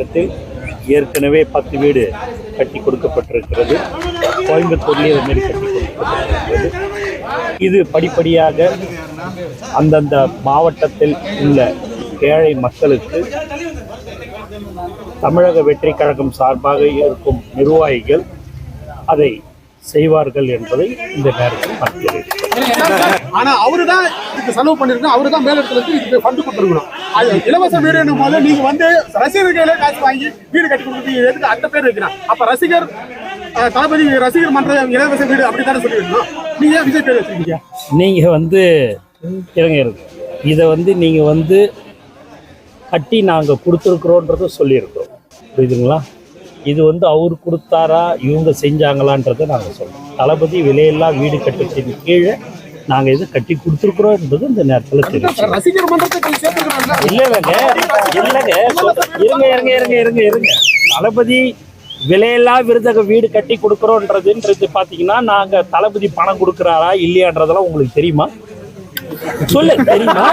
மாவட்டத்தில் ஏற்கனவே பத்து வீடு கட்டி கொடுக்கப்பட்டிருக்கிறது. கோயம்புத்தூர்லேயே இது மாரி கட்டி கொடுக்கப்பட்டிருக்கிறது. இது படிப்படியாக அந்தந்த மாவட்டத்தில் உள்ள ஏழை மக்களுக்கு தமிழக வெற்றி கழகம் சார்பாக இருக்கும் நிர்வாகிகள் அதை செய்வார்கள் என்பதை இந்த நேரத்தில் நான் தெரிவிக்கிறேன் ஆனா அவரு தான் இதுக்கு செலவு பண்ணிருக்கணும் அவரு தான் மேலிடத்துல இருந்து இதுக்கு ஃபண்டு கொடுத்துருக்கணும். அது இலவச வீடுன்னும் போது நீங்க வந்து ரசிகர்களே காசு வாங்கி வீடு கட்டி கொடுக்குறது எதுக்கு அந்த பேர் வைக்கிறான் அப்ப ரசிகர் தளபதி ரசிகர் மன்ற இலவச வீடு அப்படித்தானே சொல்லிருக்கணும் நீங்க ஏன் விஜய் பேர் வச்சிருக்கீங்க? நீங்கள் வந்து இருங்க இதை வந்து நீங்கள் வந்து கட்டி நாங்கள் கொடுத்துருக்குறோன்றதை சொல்லியிருக்கிறோம். புரியுதுங்களா? இது வந்து அவர் கொடுத்தாரா இவங்க செஞ்சாங்களான்றதை நாங்கள் சொல்றோம். தளபதி விலையில்லா வீடு கட்டத்தின் கீழே நாங்கள் இது கட்டி கொடுத்துருக்குறோம் என்பது இந்த நேரத்தில் தெரியும் இல்லைங்க. இல்லைங்க இருங்க இருங்க இருங்க இருங்க இருங்க. தளபதி விலையில்லா விருதக வீடு கட்டி கொடுக்குறோன்றதுன்றது பார்த்தீங்கன்னா நாங்கள் தளபதி பணம் கொடுக்குறாரா இல்லையான்றதெல்லாம் உங்களுக்கு தெரியுமா? சொல்லு தெரியுமா?